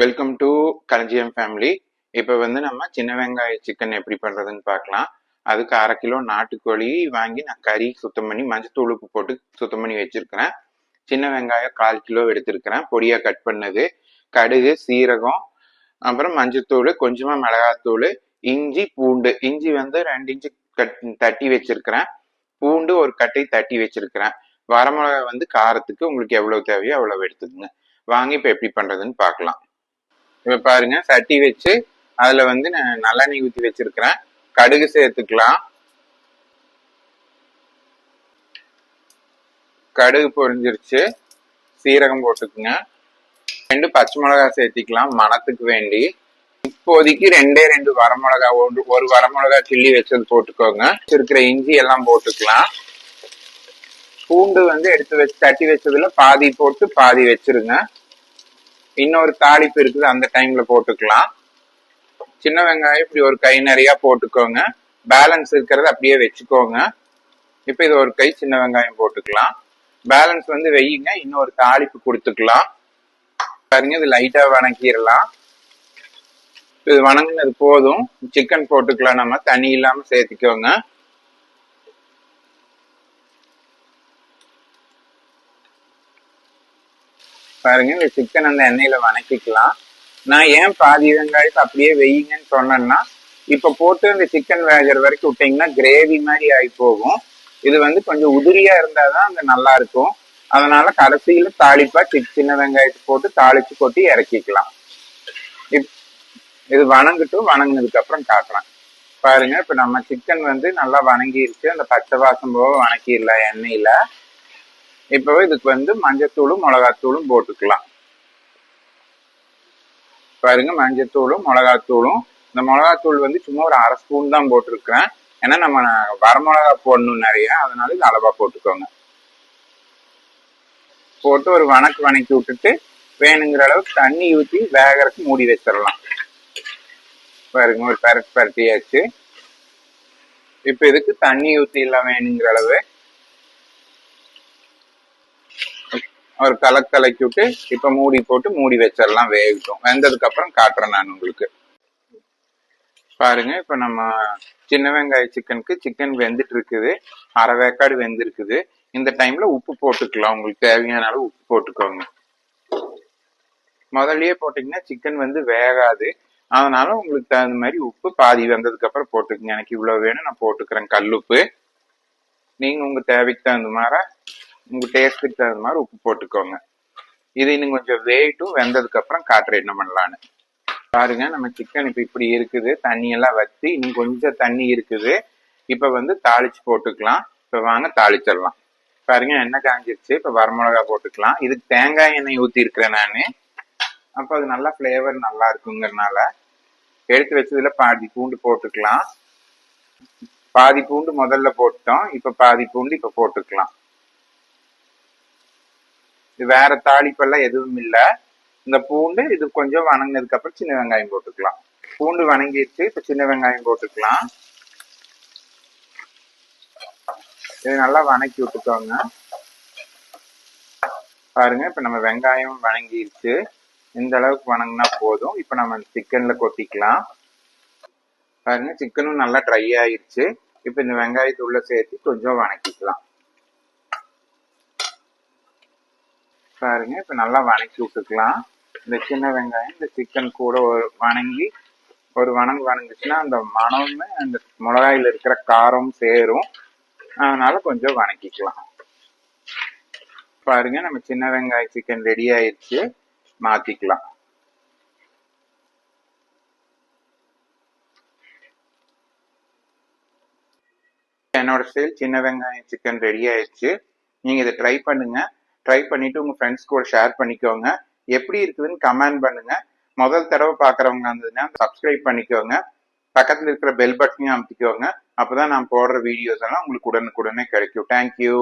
Welcome to களஞ்சியம் family இப்போ வந்து நம்ம சின்ன வெங்காய சிக்கன் எப்படி பண்ணுறதுன்னு பார்க்கலாம். அதுக்கு அரை கிலோ நாட்டுக்கோழி வாங்கி நான் கறி சுத்தம் பண்ணி மஞ்சத்தூள் உப்பு போட்டு சுத்தம் பண்ணி வச்சுருக்கிறேன். சின்ன வெங்காயம் கால் கிலோ எடுத்திருக்கிறேன். பொடியாக கட் பண்ணது கடுகு சீரகம் அப்புறம் மஞ்சத்தூள் கொஞ்சமாக மிளகாத்தூள் இஞ்சி பூண்டு. இஞ்சி வந்து ரெண்டு இஞ்சி கட் தட்டி வச்சுருக்கிறேன். பூண்டு ஒரு கட்டை தட்டி வச்சுருக்கிறேன். வரமிளகா வந்து காரத்துக்கு உங்களுக்கு எவ்வளோ தேவையோ அவ்வளோ எடுத்துக்கோங்க. வாங்கி இப்போ எப்படி பண்ணுறதுன்னு பார்க்கலாம். இப்போ பாருங்க சட்டி வச்சு அதில் வந்து நான் நல்லெண்ணெய் ஊற்றி வச்சிருக்கிறேன். கடுகு சேர்த்துக்கலாம். கடுகு பொரிஞ்சிருச்சு. சீரகம் போட்டுக்குங்க. ரெண்டு பச்சை மிளகா சேர்த்திக்கலாம் மணத்துக்கு வேண்டி. இப்போதைக்கு ரெண்டே ரெண்டு வரமிளகா ஒரு ஒரு வரமிளகா கிள்ளி வச்சது போட்டுக்கோங்க. இருக்கிற இஞ்சி எல்லாம் போட்டுக்கலாம். பூண்டு வந்து எடுத்து வச்சு தட்டி வச்சதுல பாதி போட்டு பாதி வச்சிருங்க. இன்னொரு தாளிப்பு இருக்குது அந்த டைம்ல போட்டுக்கலாம். சின்ன வெங்காயம் இப்படி ஒரு கை நிறைய போட்டுக்கோங்க. பேலன்ஸ் இருக்கிறத அப்படியே வச்சுக்கோங்க. இப்போ இது ஒரு கை சின்ன வெங்காயம் போட்டுக்கலாம். பேலன்ஸ் வந்து வெய்யுங்க இன்னொரு தாளிப்பு கொடுத்துக்கலாம். பாருங்க இது லைட்டா வணக்கிடலாம் இது வணங்கினது போதும். சிக்கன் போட்டுக்கலாம் நம்ம தண்ணி இல்லாம சேர்த்துக்கோங்க. பாருங்க இந்த சிக்கன் அந்த எண்ணெயில வணக்கிக்கலாம். நான் ஏன் பாதி வெங்காயத்தை அப்படியே வெய்யுங்கன்னு சொன்னேன்னா இப்ப போட்டு அந்த சிக்கன் வேகிற வரைக்கும் விட்டீங்கன்னா கிரேவி மாதிரி ஆகி போகும். இது வந்து கொஞ்சம் உதிரியா இருந்தாதான் அந்த நல்லா இருக்கும். அதனால கடைசியில தாளிப்பா சி- சின்ன வெங்காயத்தை போட்டு தாளிச்சு கொட்டி இறக்கிக்கலாம். இப்- இது வணங்கட்டும் வணங்கினதுக்கு அப்புறம் காட்டுறேன் பாருங்க இப்ப நம்ம சிக்கன் வந்து நல்லா வணங்கிருச்சு. அந்த பச்சை வாசம் போக வணக்கிடலாம் எண்ணெயில. இப்போ இதுக்கு வந்து மஞ்சத்தூளும் மிளகாத்தூளும் போட்டுக்கலாம். பாருங்க மஞ்சத்தூளும் மிளகாத்தூளும். இந்த மிளகாத்தூள் வந்து சும்மா ஒரு அரை ஸ்பூன் தான் போட்டிருக்கிறேன் ஏன்னா நம்ம வரமிளகா போடணும் நிறைய அதனால இது அளவா போட்டுக்கோங்க. போட்டு ஒரு வணக்கு வணக்கி விட்டுட்டு வேணுங்கிற அளவுக்கு தண்ணி ஊற்றி வேகறதுக்கு மூடி வச்சிடலாம். பாருங்க ஒரு பரட்டு பரட்டியாச்சு. இப்போ இதுக்கு தண்ணி ஊற்றி எல்லாம் வேணுங்கிற அளவு. ஒரு கலக்கலக்கி விட்டு இப்ப மூடி போட்டு மூடி வச்சிடலாம் வேகட்டும். வெந்ததுக்கு அப்புறம் காட்டுறேன் நான் உங்களுக்கு. பாருங்க இப்ப நம்ம சின்ன வெங்காய சிக்கனுக்கு சிக்கன் வெந்துட்டு இருக்குது அரை வேக்காடு வெந்திருக்குது. இந்த டைம்ல உப்பு போட்டுக்கலாம். உங்களுக்கு தேவையான அளவு உப்பு போட்டுக்கோங்க. முதல்லயே போட்டீங்கன்னா சிக்கன் வந்து வேகாது. அதனால உங்களுக்கு தகுந்த மாதிரி உப்பு பாதி வந்ததுக்கு அப்புறம் போட்டுக்கங்க. எனக்கு இவ்வளவு வேணும் நான் போட்டுக்கிறேன் கல்லுப்பு. நீங்க உங்க தேவைக்கு தகுந்த மாதிரி உங்கள் டேஸ்ட்டுக்கு தகுந்த மாதிரி உப்பு போட்டுக்கோங்க. இது இன்னும் கொஞ்சம் வேட்டும் வெந்ததுக்கப்புறம் அப்புறம் என்ன பண்ணலான்னு பாருங்க நம்ம சிக்கன் இப்போ இப்படி இருக்குது. தண்ணியெல்லாம் வச்சு இன்னும் கொஞ்சம் தண்ணி இருக்குது. இப்போ வந்து தாளிச்சு போட்டுக்கலாம். இப்போ வாங்க தாளிச்சிடலாம். பாருங்க எண்ணெய் காஞ்சிருச்சு. இப்போ வரமிளகா போட்டுக்கலாம். இதுக்கு தேங்காய் எண்ணெய் ஊற்றிருக்கிறேன் நான். அப்போ அது நல்லா ஃப்ளேவர் நல்லா இருக்குங்கிறனால எடுத்து வச்சதுல பாதி பூண்டு போட்டுக்கலாம். பாதி பூண்டு முதல்ல போட்டோம். இப்போ பாதி பூண்டு இப்போ போட்டுக்கலாம். இது வேற தாளிப்பெல்லாம் எதுவும் இல்லை. இந்த பூண்டு இது கொஞ்சம் வணங்கினதுக்கு அப்புறம் சின்ன வெங்காயம் போட்டுக்கலாம். பூண்டு வணங்கிடுச்சு இப்ப சின்ன வெங்காயம் போட்டுக்கலாம். இது நல்லா வணக்கி விட்டுக்கோங்க. பாருங்க இப்ப நம்ம வெங்காயம் வணங்கிடுச்சு. இந்த அளவுக்கு வணங்கினா போதும். இப்ப நம்ம சிக்கன்ல கொட்டிக்கலாம். பாருங்க சிக்கனும் நல்லா ட்ரை ஆயிடுச்சு இப்ப இந்த வெங்காயத்தை உள்ள சேர்த்து கொஞ்சம் வணக்கிக்கலாம். பாருங்க. இப்ப நல்லா வணக்கி விட்டுக்கலாம். இந்த சின்ன வெங்காயம் இந்த சிக்கன் கூட ஒரு வணங்கி ஒரு வணங்கு வணங்குச்சுன்னா அந்த மணமும் அந்த மிளகாயில இருக்கிற காரம் சேரும். அதனால கொஞ்சம் வணக்கிக்கலாம். பாருங்க நம்ம சின்ன வெங்காய சிக்கன் ரெடி ஆயிடுச்சு. மாத்திக்கலாம். என்னோட ஸ்டைல் சின்ன வெங்காயம் சிக்கன் ரெடி ஆயிடுச்சு. நீங்க இதை ட்ரை பண்ணுங்க. ட்ரை பண்ணிட்டு உங்க ஃப்ரெண்ட்ஸ் கூட ஷேர் பண்ணிக்கோங்க. எப்படி இருக்குதுன்னு கமெண்ட் பண்ணுங்க. முதல் தடவை பாக்குறவங்க இருந்ததுன்னா சப்ஸ்கிரைப் பண்ணிக்கோங்க. பக்கத்துல இருக்கிற பெல் பட்டனையும் அமுத்திக்கோங்க. அப்பதான் நான் போடுற வீடியோஸ் எல்லாம் உங்களுக்கு உடனுக்குடனே கிடைக்கும். தேங்க்யூ